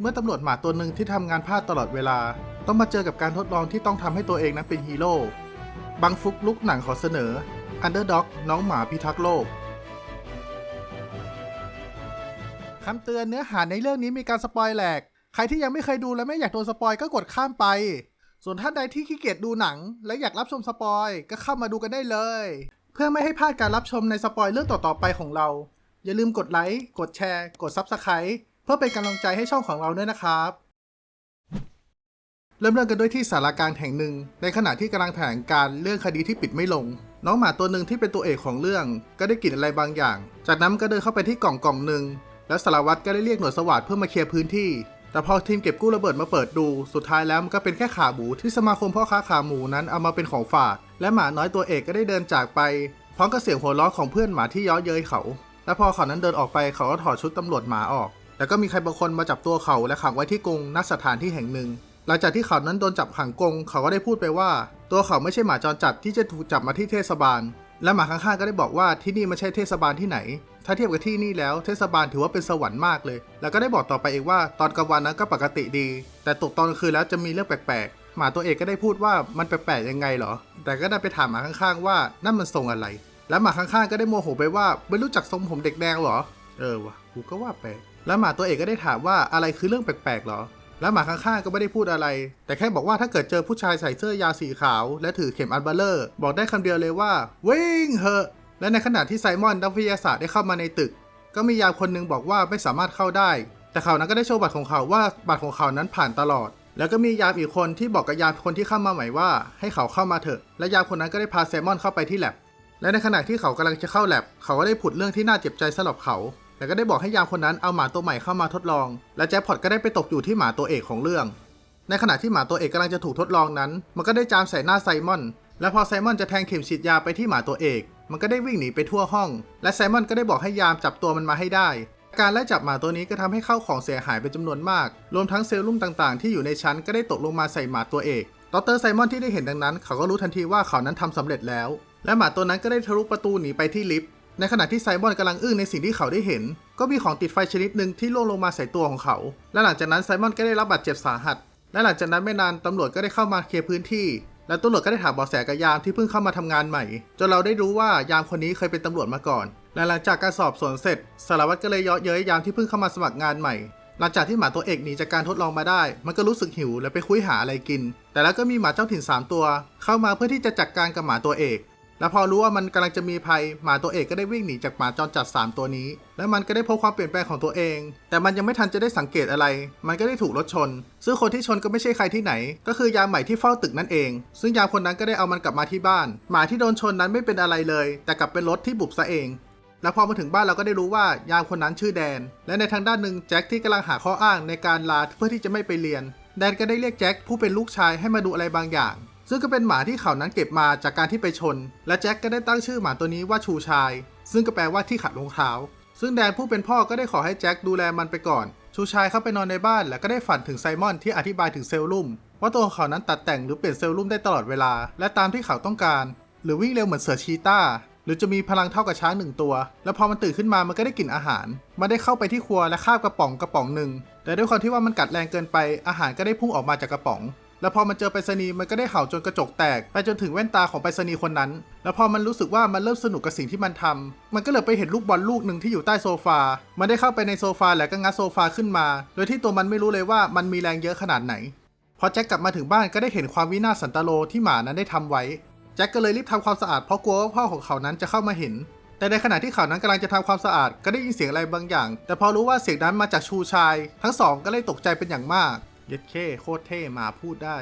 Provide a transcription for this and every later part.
เมื่อตำรวจหมาตัวหนึ่งที่ทำงานพลาดตลอดเวลา ต้องมาเจอกับการทดลองที่ต้องทำให้ตัวเองนั้นเป็นฮีโร่บังฟุกลุกหนังขอเสนอ Underdog น้องหมาพิทักษ์โลกคำเตือนเนื้อหาในเรื่องนี้มีการสปอยแหลก ใครที่ยังไม่เคยดูและไม่อยากโดนสปอยก็กดข้ามไป ส่วนท่านใดที่ขี้เกียจดูหนัง และอยากรับชมสปอยก็เข้ามาดูกันได้เลย เพื่อไม่ให้พลาดการรับชมในสปอยเรื่องต่อๆไปของเรา อย่าลืมกดไลค์ กดแชร์ กด Subscribe เพื่อเป็นกำลังใจให้ช่องของเราด้วยนะครับ เริ่มเรื่องกันด้วยที่สารกลางแห่งหนึ่ง ในขณะที่กำลังแถลงการเรื่องคดีที่ปิดไม่ลง น้องหมาตัวหนึ่งที่เป็นตัวเอกของเรื่อง ก็ได้กลิ่นอะไรบางอย่าง จากนั้นก็เดินเข้าไปที่กล่องกล่องหนึ่งแล้วสารวัตรก็ได้เรียกหน่วยสวัสดเพื่อมาเคลียร์พื้นที่ แต่พอทีมเก็บกู้ระเบิดมาเปิดดู สุดท้ายแล้วมันก็เป็นแค่ขาหมูที่สมาคมพ่อค้าขาหมูนั้นเอามาเป็นของฝาก และหมาน้อยตัวเอกก็ได้เดินจากไป พร้อมกับเสียงหัวเราะของเพื่อนหมาที่เย้อเย้ยเขา และพอเขานั้นเดินออกไปเขาก็ถอดชุดตำรวจหมาออก แล้วก็มีใครบางคนมาจับตัวเขาและขังไว้ที่กรงณสถานที่แห่งหนึ่ง หลังจากที่เขานั้นโดนจับขังกรงเขาก็ได้พูดไปว่า ตัวเขาไม่ใช่หมาจรจัดที่จะถูกจับมาที่เทศบาล และหมาข้างๆก็ได้บอกว่าที่นี่ไม่ใช่เทศบาลที่ไหน ถ้าเทียบกับที่นี่แล้วเทศบาลถือว่าเป็นสวรรค์มากเลย แล้วก็ได้บอกต่อไปเองว่าตอนกลางวันนั้นก็ปกติดี แต่ตกตอนกลางคืนแล้วจะมีเรื่องแปลกๆหมาตัวเอกก็ได้พูดว่ามันแปลกๆยังไงเหรอ แต่ก็ได้ไปถามหมาข้างๆ ว่านั่นมันทรงอะไร แล้วหมาข้างๆก็ได้โมโหไปว่าไม่รู้จักทรงผมเด็กแดงเหรอ เออวะกูก็ว่าแปลก แล้วหมาตัวเอกก็ได้ถามว่าอะไรคือเรื่องแปลกๆเหรอ แล้วหมาข้างๆก็ไม่ได้พูดอะไร แต่แค่บอกว่าถ้าเกิดเจอผู้ชายใส่เสื้อยาวสีขาว และถือเข็มอันเบลเลอร์ บอกได้คำเดียวเลยว่าวิ่งเหอะ และในขณะที่ไซมอนนักวิทยาศาสตร์ได้เข้ามาในตึก ก็มียามคนหนึงบอกว่าไม่สามารถเข้าได้ แต่เขานั้นก็ได้โชว์บัตรของเขาว่าบัตรของเขานั้นผ่านตลอดแล้วก็มียามอีกคนที่บอกกับยามคนที่เข้ามาใหม่ว่า ให้เขาเข้ามาเถอะ และยามคนนั้นก็ได้พาไซมอนเข้าไปที่แลบและในขณะที่เขากำลังจะเข้าแลบเขาก็ได้ผุดเรื่องที่น่าเจ็บใจสำหรับเขา แล้วก็ได้บอกให้ยามคนนั้นเอาหมาตัวใหม่เข้ามาทดลอง และแจ็คพอตก็ได้ไปตกอยู่ที่หมาตัวเอกของเรื่อง ในขณะที่หมาตัวเอกกำลังจะถูกทดลองนั้น มันก็ได้จามใส่หน้าไซมอน และพอไซมอนจะแทงเข็มฉีดยาไปที่หมาตัวเอก มันก็ได้วิ่งหนีไปทั่วห้อง และไซมอนก็ได้บอกให้ยามจับตัวมันมาให้ได้ การไล่จับหมาตัวนี้ก็ทำให้เข้าของเสียหายเป็นจำนวนมาก รวมทั้งเซลล์ลุ่มต่างๆ ที่อยู่ในชั้นก็ได้ตกลงมาใส่หมาตัวเอกดรไซมอนที่ได้เห็นดังนั้น เขาก็รู้ทันทีว่าเขานั้นทำสำเร็จแล้ว และหมาตัวนั้นก็ได้ทะลุประตูหนีไปที่ลิฟต์ ในขณะที่ไซมอนกำลังอึ้งในสิ่งที่เขาได้เห็น ก็มีของติดไฟชนิดหนึ่งที่ล่วงลงมาใส่ตัวของเขา และหลังจากนั้นไซมอนก็ได้รับบาดเจ็บสาหัส และหลังจากนั้นไม่นานตำรวจก็ได้เข้ามาเคลียร์พื้นที่ และตำรวจก็ได้ถามเบาะแสกับยามที่เพิ่งเข้ามาทำงานใหม่ จนเราได้รู้ว่ายามคนนี้เคยเป็นตำรวจมาก่อนและหลังจากการสอบสวนเสร็จสารวัตรก็เลยเยาะเย้ยยามที่เพิ่งเข้ามาสมัครงานใหม่ หลังจากที่หมาตัวเอกหนีจากการทดลองมาได้ มันก็รู้สึกหิวและไปคุยหาอะไรกิน แต่แล้วก็มีหมาเจ้าถิ่น3ตัว เข้ามาเพื่อที่จะจัดการกับหมาตัวเอก และพอรู้ว่ามันกำลังจะมีภัยหมาตัวเอกก็ได้วิ่งหนีจากหมาจรจัด 3 ตัวนี้ และมันก็ได้พบความเปลี่ยนแปลงของตัวเอง แต่มันยังไม่ทันจะได้สังเกตอะไร มันก็ได้ถูกรถชน ซึ่งคนที่ชนก็ไม่ใช่ใครที่ไหน ก็คือยามใหม่ที่เฝ้าตึกนั่นเอง ซึ่งยามคนนั้นก็ได้เอามันกลับมาที่บ้าน หมาที่โดนชนนั้นไม่เป็นอะไรเลย แต่กลับเป็นรถที่บุบซะเองแล้วพอมาถึงบ้านเราก็ได้รู้ว่ายามคนนั้นชื่อแดน และในทางด้านหนึ่งแจ็คที่กำลังหาข้ออ้างในการลาเพื่อที่จะไม่ไปเรียน แดนก็ได้เรียกแจ็คผู้เป็นลูกชายให้มาดูอะไรบางอย่าง ซึ่งก็เป็นหมาที่เขานั้นเก็บมาจากการที่ไปชน และแจ็คก็ได้ตั้งชื่อหมาตัวนี้ว่าชูชาย ซึ่งก็แปลว่าที่ขัดรองเท้า ซึ่งแดนผู้เป็นพ่อก็ได้ขอให้แจ็คดูแลมันไปก่อน ชูชายเข้าไปนอนในบ้านแล้วก็ได้ฝันถึงไซมอนที่อธิบายถึงเซลล์ลุ่มว่าตัวของเขานั้นตัดแต่งหรือเปลี่ยนเซลล์ลุ่มได้ตลอดเวลา และตามที่เขาต้องการ หรือวิ่งเร็วเหมือนเสือชีตาหรือจะมีพลังเท่ากับช้างหนึ่งตัว แล้วพอมันตื่นขึ้นมามันก็ได้กลิ่นอาหาร มันได้เข้าไปที่ครัวและคาบกระป๋องกระป๋องหนึ่ง แต่ด้วยความที่ว่ามันกัดแรงเกินไป อาหารก็ได้พุ่งออกมาจากกระป๋อง แล้วพอมันเจอไปรษณีย์มันก็ได้เห่าจนกระจกแตก ไปจนถึงแว่นตาของไปรษณีย์คนนั้น แล้วพอมันรู้สึกว่ามันเริ่มสนุกกับสิ่งที่มันทำมันก็เลยไปเห็นลูกบอลลูกหนึ่งที่อยู่ใต้โซฟา มันได้เข้าไปในโซฟาแล้วก็งัดโซฟาขึ้นมา โดยที่ตัวมันไม่รู้เลยว่ามันมีแรงเยอะขนาดไหน พอแจ็คกลับมาถึงบ้านก็ได้เห็นความวินาศสันตโลที่หมานั้นได้ทำไว้ แจ็คก็เลยรีบทำความสะอาดเพราะกลัวว่าพ่อของเขานั้นจะเข้ามาเห็น แต่ในขณะที่เขานั้นกำลังจะทำความสะอาดก็ได้ยินเสียงอะไรบางอย่าง แต่พอรู้ว่าเสียงนั้นมาจากชูชาย ทั้งสองก็เลยตกใจเป็นอย่างมาก เย็ดเคโคตรเท่หมาพูดได้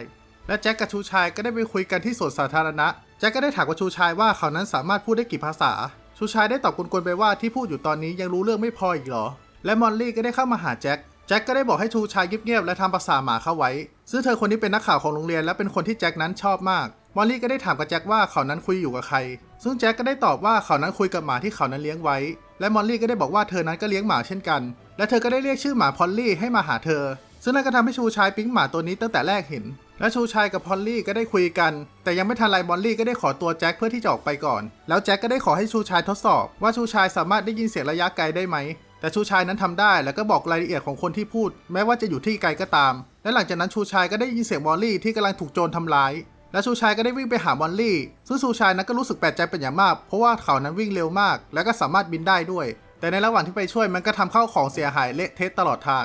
และแจ็คกับชูชายก็ได้ไปคุยกันที่สวนสาธารณะ แจ็คก็ได้ถามกับชูชายว่าเขานั้นสามารถพูดได้กี่ภาษา ชูชายได้ตอบกวนๆไปว่าที่พูดอยู่ตอนนี้ยังรู้เรื่องไม่พออีกเหรอ และมอลลี่ก็ได้เข้ามาหาแจ็ค แจ็คก็ได้บอกให้ชูชายเงียบๆและทำภาษาหมาเข้าไว้ ซึ่งเธอคนนี้เป็นนักข่าวของโรงเรียนและเป็นคนที่แจ็คนั้นชอบมาก มอลลี่ก็ได้ถามกับแจ็คว่าเขานั้นคุยอยู่กับใคร ซึ่งแจ็คก็ได้ตอบว่าเขานั้นคุยกับหมาที่เขานั้นเลี้ยงไว้ และมอลลี่ก็ได้บอกว่าเธอนั้นก็เลี้ยงหมาเช่นกัน และเธอก็ได้เรียกชื่อหมาพอลลี่ให้มาหาเธอ ซึ่งนั่นก็ทำให้ชูชายปิ๊งหมาตัวนี้ตั้งแต่แรกเห็น และชูชายกับพอลลี่ก็ได้คุยกัน แต่ยังไม่ทันไรมอลลี่ก็ได้ขอตัวแจ็คเพื่อที่จะออกไปก่อน แล้วแจ็คก็ได้ขอให้ชูชายทดสอบ ว่าชูชายสามารถได้ยินเสียงระยะไกลได้ไหม แต่ชูชายนั้นทำได้แล้วก็บอกรายละเอียดของคนที่พูด แม้ว่าจะอยู่ที่ไกลก็ตาม และหลังจากนั้นชูชายก็ได้ยินเสียงมอลลี่ที่กำลังถูกโจรทำร้ายและชูชายก็ได้วิ่งไปหามอลลี่ ซึ่งชูชายนั้นก็รู้สึกแปลกใจเป็นอย่างมาก เพราะว่าเขานั้นวิ่งเร็วมาก และก็สามารถบินได้ด้วย แต่ในระหว่างที่ไปช่วยมันก็ทำเข้าของเสียหายเละเทะตลอดทาง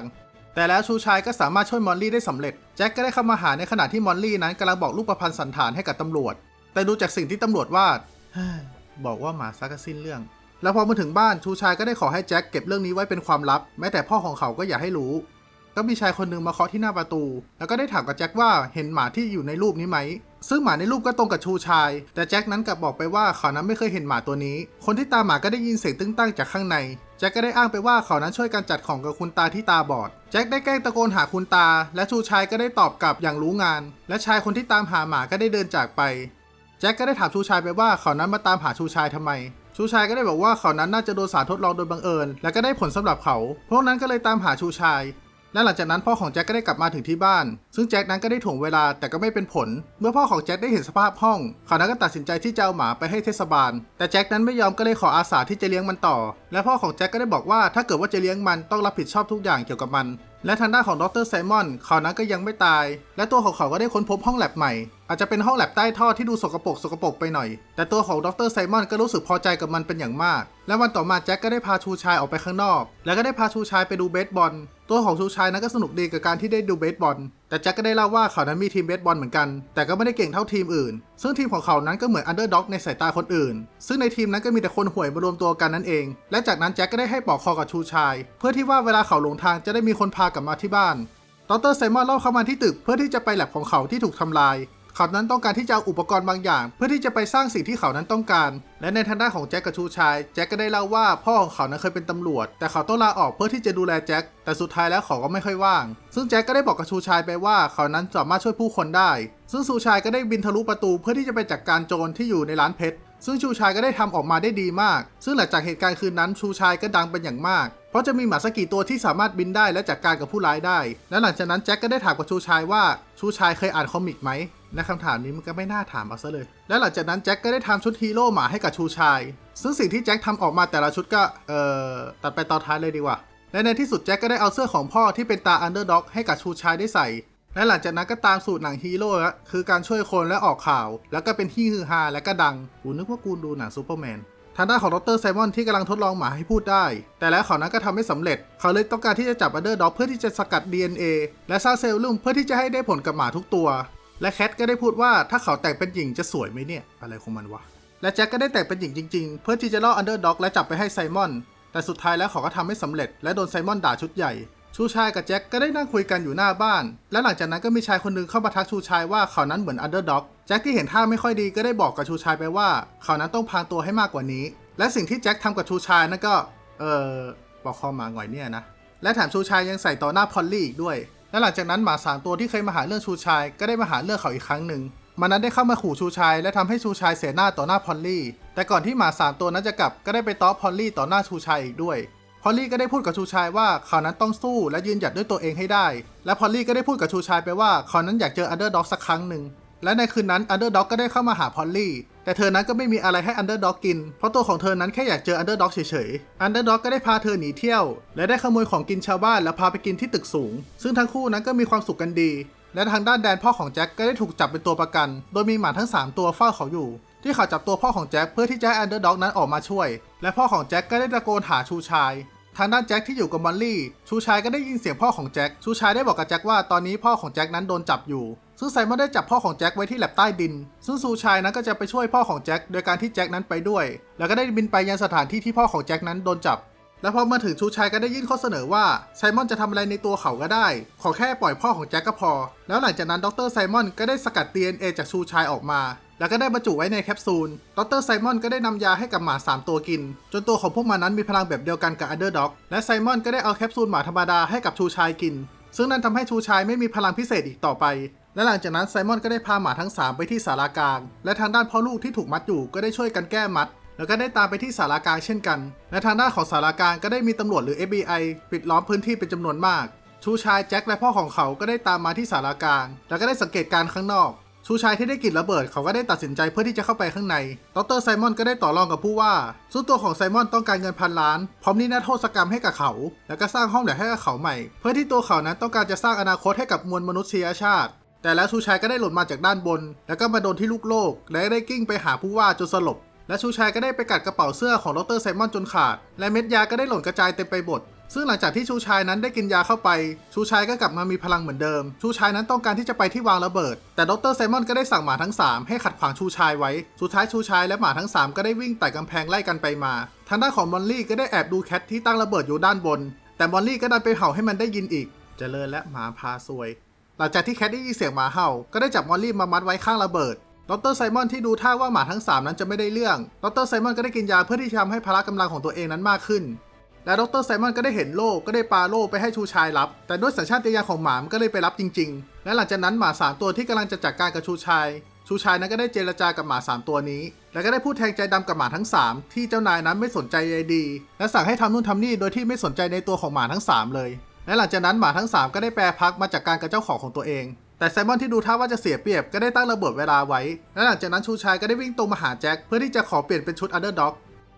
แต่แล้วชูชายก็สามารถช่วยมอลลี่ได้สำเร็จ แจ็คก็ได้เข้ามาหาในขณะที่มอลลี่นั้นกำลังบอกรูปประพันธ์สันฐานให้กับตำรวจ แต่ดูจากสิ่งที่ตำรวจวาดบอกว่าหมาซักก็สิ้นเรื่อง แล้วพอมาถึงบ้านชูชายก็ได้ขอให้แจ็คเก็บเรื่องนี้ไว้เป็นความลับ แม้แต่พ่อของเขาก็อย่าให้รู้ ก็มีชายคนหนึ่งมาเคาะที่หน้าประตู แล้วก็ได้ถามกับแจ็คว่าเห็นหมาที่อยู่ในรูปนี้ไหม ซึ่งหมาในรูปก็ตรงกับชูชาย แต่แจ็คนั้นกลับบอกไปว่าเขานั้นไม่เคยเห็นหมาตัวนี้ คนที่ตามหมาก็ได้ยินเสียงตึ้งตั้งจากข้างใน แจ็คก็ได้อ้างไปว่าเขานั้นช่วยกันจัดของกับคุณตาที่ตาบอด แจ็คได้แกล้งตะโกนหาคุณตา และชูชายก็ได้ตอบกลับอย่างรู้งาน และชายคนที่ตามหาหมาก็ได้เดินจากไป แจ็คก็ได้ถามชูชายไปว่าเขานั้นมาตามหาชูชายทำไม ชูชายก็ได้บอกว่าเขานั้นน่าจะโดนสารทดลองโดยบังเอิญ และก็ได้ผลสำหรับเขา พวกนั้นก็เลยตามหาชูชาย และหลังจากนั้นพ่อของแจ็คก็ได้กลับมาถึงที่บ้าน ซึ่งแจ็คนั้นก็ได้ถ่วงเวลาแต่ก็ไม่เป็นผล เมื่อพ่อของแจ็คได้เห็นสภาพห้อง เขานั้นก็ตัดสินใจที่จะเอาหมาไปให้เทศบาล แต่แจ็คนั้นไม่ยอมก็เลยขออาสาที่จะเลี้ยงมันต่อ และพ่อของแจ็คก็ได้บอกว่าถ้าเกิดว่าจะเลี้ยงมันต้องรับผิดชอบทุกอย่างเกี่ยวกับมัน และทางด้านของดรไซมอนเขานั้นก็ยังไม่ตาย และตัวของเขาก็ได้ค้นพบห้องแลบใหม่ อาจจะเป็นห้องแลบใต้ท่อที่ดูสกปรกสกปรกไปหน่อย แต่ตัวของดรไซมอนก็รู้สึกพอใจกับมันเป็นอย่างมาก และวันต่อมาแจ็คก็ได้พาชูชายออกไปข้างนอก แล้วก็ได้พาชูชายไปดูเบสบอล ตัวของชูชายนั้นก็สนุกดีกับการที่ได้ดูเบสบอล แต่แจ็คก็ได้เล่าว่าเขานั้นมีทีมเบสบอลเหมือนกัน แต่ก็ไม่ได้เก่งเท่าทีมอื่น ซึ่งทีมของเขานั้นก็เหมือนอันเดอร์ด็อกในสายตาคนอื่น ซึ่งในทีมนั้นก็มีแต่คนห่วยมารวมตัวกันนั่นเอง และจากนั้นแจ็คก็ได้ให้ปอกคอกับชูชาย เพื่อที่ว่าเวลาเขาหลงทางจะได้มีคนพากลับมาที่บ้านดรไซมอนเล่าเข้ามาที่ตึกเพื่อที่จะไปแลบของเขาที่ถูกทำลาย เขานั้นต้องการที่จะเอาอุปกรณ์บางอย่าง เพื่อที่จะไปสร้างสิ่งที่เขานั้นต้องการ และในทางด้านของแจ็คกับชูชายแจ็คก็ได้เล่าว่าพ่อของเขานั้นเคยเป็นตำรวจ แต่เขาต้องลาออกเพื่อที่จะดูแลแจ็คแต่สุดท้ายแล้วเขาก็ไม่ค่อยว่าง ซึ่งแจ็คก็ได้บอกกับชูชายไปว่าเขานั้นสามารถช่วยผู้คนได้ ซึ่งชูชายก็ได้บินทะลุประตูเพื่อที่จะไปจัดกการโจรที่อยู่ในร้านเพชร ซึ่งชูชายก็ได้ทำออกมาได้ดีมาก ซึ่งหลังจากเหตุการณ์คืนนั้นชูชายก็ดังเป็นอย่างมาก เพราะจะมีหมาสกี่ตัวที่สามารถบินได้และจัดการกับผู้ร้ายได้ และหลังจากนั้นแจ็คก็ได้ถามกับชูชายว่าชูชายเคยอ่านคอมิกไหมและคำถามนี้มันก็ไม่น่าถามเอาซะเลย และหลังจากนั้นแจ็คก็ได้ทำชุดฮีโร่หมาให้กับชูชาย ซึ่งสิ่งที่แจ็คทำออกมาแต่ละชุดก็เอ่อตัดไปตอนท้ายเลยดีกว่า และในที่สุดแจ็คก็ได้เอาเสื้อของพ่อที่เป็นตาอันเดอร์ด็อกให้กับชูชายได้ใส่ และหลังจากนั้นก็ตามสูตรหนังฮีโร่ละคือการช่วยคนและออกข่าว แล้วก็เป็นที่ฮือฮาและก็ดังกูนึกว่ากูดูหนังซูเปอร์แมนทางด้านของดรไซมอนที่กำลังทดลองหมาให้พูดได้ แต่แล้วเขานั้นก็ทำไม่สำเร็จ เขาเลยต้องการที่จะจับอันเดอร์ด็อกเพื่อที่จะสกัด DNA และสร้างเซลล์ลุ่มเพื่อที่จะให้ได้ผลกับหมาทุกตัว และแคทก็ได้พูดว่าถ้าเขาแต่งเป็นหญิงจะสวยไหมเนี่ย อะไรของมันวะ และแจ็คก็ได้แต่งเป็นหญิงจริงๆ เพื่อที่จะล่ออันเดอร์ด็อกและจับไปให้ไซมอน แต่สุดท้ายแล้วเขาก็ทำไม่สำเร็จ และโดนไซมอนด่าชุดใหญ่ ชูชายกับแจ็คก็ได้นั่งคุยกันอยู่หน้าบ้าน และหลังจากนั้นก็มีชายคนหนึงเข้ามาทักชูชายว่าเขานั้นเหมือนอันเดอร์ด็อกแจ็คที่เห็นท่าไม่ค่อยดีก็ได้บอกกับชูชายไปว่า เขานั้นต้องพรางตัวให้มากกว่านี้ และสิ่งที่แจ็คทำกับชูชายนั่นก็ เออบอกคอหมาหงอยเนี่ยนะ และแถมชูชายยังใส่ต่อหน้าพอลลี่อีกด้วย และหลังจากนั้นหมาสามตัวที่เคยมาหาเรื่องชูชายก็ได้มาหาเรื่องเขาอีกครั้งหนึ่งมันนั้นได้เข้ามาขู่ชูชายและทำให้ชูชายเสียหน้าต่อหน้าพอลลี่ แต่ก่อนที่หมาสามตัวนั้นจะกลับก็ได้ไปต้อพอลลี่ต่อหน้าชูชายอีกด้วย พอลลี่ก็ได้พูดกับชูชายว่าเขานั้นต้องสู้และยืนหยัดด้วยตัวเองให้ได้ และพอลลี่ก็ได้พูดกับชูชายไปว่าเขานั้นอยากเจออันเดอร์ด็อกสักครั้งหนึ่ง และในคืนนั้นอันเดอร์ด็อกก็ได้เข้ามาหาพอลลี่ แต่เธอนั้นก็ไม่มีอะไรให้อันเดอร์ด็อกกิน เพราะตัวของเธอนั้นแค่อยากเจออันเดอร์ด็อกเฉยๆ อันเดอร์ด็อกก็ได้พาเธอหนีเที่ยว และได้ขโมยของกินชาวบ้านแล้วพาไปกินที่ตึกสูง ซึ่งทั้งคู่นั้นก็มีความสุขกันดี และทางด้านแดนพ่อของแจ็คก็ได้ถูกจับเป็นตัวประกัน โดยมีหมาทั้ง 3 ตัวเฝ้าเขาอยู่ ที่เขาจับตัวพ่อของแจ็คเพื่อที่จะให้อันเดอร์ด็อกนั้นออกมาช่วย และพ่อของแจ็คก็ได้ตะโกนหาชูชาย ทางด้านแจ็คที่อยู่กับมอลลี่ ชูชายก็ได้ยินเสียงพ่อของแจ็ค ชูชายได้บอกกับแจ็คว่าตอนนี้พ่อของแจ็คนั้นโดนจับอยู่ ซึ่งไซมอนได้จับพ่อของแจ็คไว้ที่แลบใต้ดิน ซึ่งชูชายนั้นก็จะไปช่วยพ่อของแจ็คโดยการที่แจ็คนั้นไปด้วย แล้วก็ได้บินไปยังสถานที่ที่พ่อของแจ็คนั้นโดนจับ และพอมาถึงชูชายก็ได้ยื่นข้อเสนอว่าไซมอนจะทำอะไรในตัวเขาก็ได้ ขอแค่ปล่อยพ่อของแจ็คก็พอ แล้วหลังจากนั้นดรไซมอนก็ได้สกัด DNA จากชูชายออกมา แล้วก็ได้บรรจุไว้ในแคปซูล ดรไซมอนก็ได้นำยาให้กับหมา 3 ตัวกิน จนตัวของพวกมันนั้นมีพลังแบบเดียวกันกับอันเดอร์ด็อก และไซมอนก็ได้เอาแคปซูลหมาธรรมดาให้กับชูชายกิน ซึ่งนั่นทำให้ชูชายไม่มีพลังพิเศษอีกต่อไป และหลังจากนั้นไซมอนก็ได้พาหมาทั้ง 3 ไปที่ศาลากลาง และทางด้านพ่อลูกที่ถูกมัดอยู่ก็ได้ช่วยกันแก้มัด แล้วก็ได้ตามไปที่ศาลากลางเช่นกัน และทางด้านของศาลากลางก็ได้มีตำรวจหรือ FBI ปิดล้อมพื้นที่เป็นจำนวนมาก ชูชายแจ็คและพ่อของเขาก็ได้ตามมาที่ศาลากลาง แล้วก็ได้สังเกตการณ์ข้างนอก ชูชายที่ได้กลิ่นระเบิดเขาก็ได้ตัดสินใจเพื่อที่จะเข้าไปข้างใน ดรไซมอนก็ได้ต่อรองกับผู้ว่าซึ่งตัวของไซมอนต้องการเงินพันล้าน พร้อมนิรโทษกรรมให้กับเขา แล้วก็สร้างห้องแลให้กับเขาใหม่ เพื่อที่ตัวเขานั้นต้องการจะสร้างอนาคตให้กับมวลมนุษยชาติแต่แล้วชูชายก็ได้หล่นมาจากด้านบน แล้วก็มาโดนที่ลูกโลก และได้กิ้งไปหาผู้ว่าจนสลบ และชูชายก็ได้ไปกัดกระเป๋าเสื้อของดรไซมอนจนขาด และเม็ดยาก็ได้หล่นกระจายเต็มไปหมดซึ่งหลังจากที่ชูชายนั้นได้กินยาเข้าไป ชูชายก็กลับมามีพลังเหมือนเดิม ชูชายนั้นต้องการที่จะไปที่วางระเบิด แต่ดรไซมอนก็ได้สั่งหมาทั้ง 3 ให้ขัดขวางชูชายไว้ สุดท้ายชูชายและหมาทั้ง 3 ก็ได้วิ่งไต่กำแพงไล่กันไปมา ทางด้านของมอลลี่ก็ได้แอบดูแคทที่ตั้งระเบิดอยู่ด้านบน แต่มอลลี่ก็ดันไปเห่าให้มันได้ยินอีกจเจริญและหมาพาซวย หลังจากที่แคทได้ยินเสียงหมาเห่า ก็ได้จับมอลลี่มามัดไว้ข้างระเบิด ดรไซมอนที่ดูท่าว่าหมาทั้ง 3 นั้นจะไม่ได้เรื่อง ดรไซมอนก็ได้กินยาเพื่อที่จะทำให้พละกำลังของตัวเองนั้นมากขึ้น และดรไซมอนก็ได้เห็นโล่ก็ได้ปาโล่ไปให้ชูชายรับ แต่ด้วยสัญชาตญาณของหมามันก็เลยไปรับจริง ๆ และหลังจากนั้นหมาสามตัวที่กำลังจะจัดการกับชูชาย ชูชายนั้นก็ได้เจรจากับหมาสามตัวนี้ แล้วก็ได้พูดแทงใจดำกับหมาทั้ง 3 ที่เจ้านายนั้นไม่สนใจใยดี และสั่งให้ทำนู่นทำนี่โดยที่ไม่สนใจในตัวของหมาทั้ง 3 เลย และหลังจากนั้นหมาทั้ง 3 ก็ได้แปรพักมาจากการกับเจ้าของของตัวเอง แต่ไซมอนที่ดูท่าว่าจะเสียเปรียบก็ได้ตั้งระเบิดเวลาไว้ และหลังจากนั้นชูชายก็ได้วิ่งตรงมาหาแจ็คเพื่อที่จะขอเปลี่ยนเป็นชุดอันเดอร์ด็อก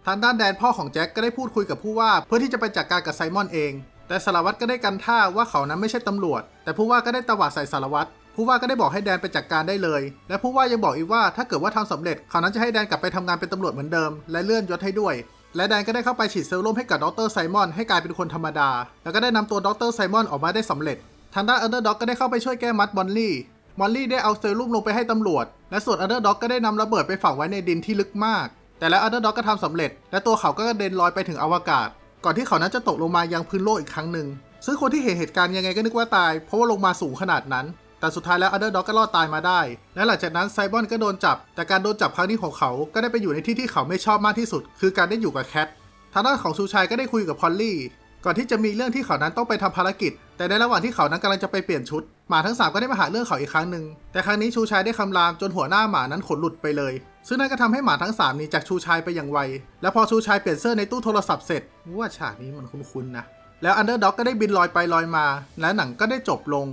ทางด้านแดนพ่อของแจ็คก็ได้พูดคุยกับผู้ว่าเพื่อที่จะไปจัดการกับไซมอนเอง แต่สารวัตรก็ได้กันท่าว่าเขานั้นไม่ใช่ตำรวจ แต่ผู้ว่าก็ได้ตวาดใส่สารวัตร ผู้ว่าก็ได้บอกให้แดนไปจัดการได้เลย และผู้ว่ายังบอกอีกว่าถ้าเกิดว่าทำสำเร็จ เขานั้นจะให้แดนกลับไปทำงานเป็นตำรวจเหมือนเดิม และเลื่อนยศให้ด้วย และแดนก็ได้เข้าไปฉีดเซรุ่มให้กับดรไซมอนให้กลายเป็นคนธรรมดา แล้วก็ได้นำตัวดรไซมอนออกมาได้สำเร็จ ทางด้านอันเดอร์ด็อกก็ได้เข้าไปช่วยแก้มัดบอลลี่มอลลี่ได้เอาเซรุ่มลงไปให้ตำรวจ และส่วนอันเดอร์ด็อกก็ได้นำระเบิดไปฝังไว้ในดินที่ลึกมาก แต่แล้วอันเดอร์ด็อกก็ทำสำเร็จ และตัวเขาก็กระเด็นลอยไปถึงอวกาศ ก่อนที่เขานั้นจะตกลงมายังพื้นโลกอีกครั้งหนึ่ง ซึ่งคนที่เห็นเหตุการณ์ยังไงก็นึกว่าตาย เพราะว่าลงมาสูงขนาดนั้น แต่สุดท้ายแล้วอันเดอร์ด็อกก็รอดตายมาได้ และหลังจากนั้นไซบอนก็โดนจับ แต่การโดนจับครั้งนี้ของเขาก็ได้ไปอยู่ในที่ที่เขาไม่ชอบมากที่สุด คือการได้อยู่กับแคท ทางด้านของชูชายก็ได้คุยกับพอลลี่ ก่อนที่จะมีเรื่องที่เขานั้นต้องไปทำภารกิจ แต่ในระหว่างที่เขานั้นกำลังจะไปเปลี่ยนชุด หมาทั้งสามก็ได้มาหาเรื่องเขาอีกครั้งหนึ่ง แต่ครั้งนี้ชูชายได้คำรามจนหัวหน้าหมานั้นขนหลุดไปเลย ซึ่งนั่นก็ทำให้หมาทั้งสามหนีจากชูชายไปอย่างไว และพอชูชายเปลี่ยนเสื้อในตู้โทรศัพท์เสร็จว่าฉากนี้มันคุ้นๆนะ แล้วอันเดอร์ด็อกก็ได้บินลอยไปลอยมา และหนังก็ได้จบลง